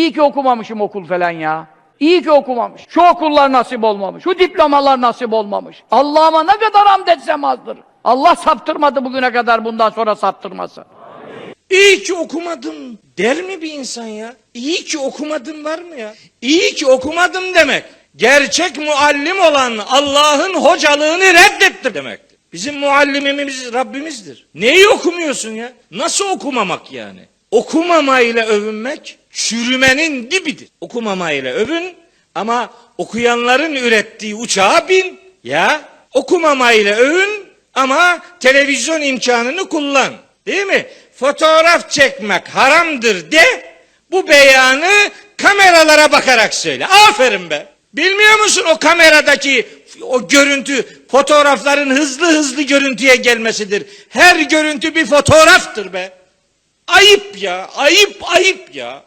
İyi ki okumamışım okul falan ya. İyi ki okumamış. Şu okullar nasip olmamış. Şu diplomalar nasip olmamış. Allah'ıma ne kadar hamd etsem azdır. Allah saptırmadı bugüne kadar bundan sonra saptırmasın. İyi ki okumadım der mi bir insan ya? İyi ki okumadım var mı ya? İyi ki okumadım demek. Gerçek muallim olan Allah'ın hocalığını reddettim demektir. Bizim muallimimiz Rabbimizdir. Neyi okumuyorsun ya? Nasıl okumamak yani? Okumamayla övünmek çürümenin dibidir. Okumamayla övün ama okuyanların ürettiği uçağa bin. Ya okumamayla övün ama televizyon imkanını kullan. Değil mi? Fotoğraf çekmek haramdır de bu beyanı kameralara bakarak söyle. Aferin be. Bilmiyor musun o kameradaki o görüntü fotoğrafların hızlı hızlı görüntüye gelmesidir. Her görüntü bir fotoğraftır be. Ayıp ya, ayıp ayıp ya.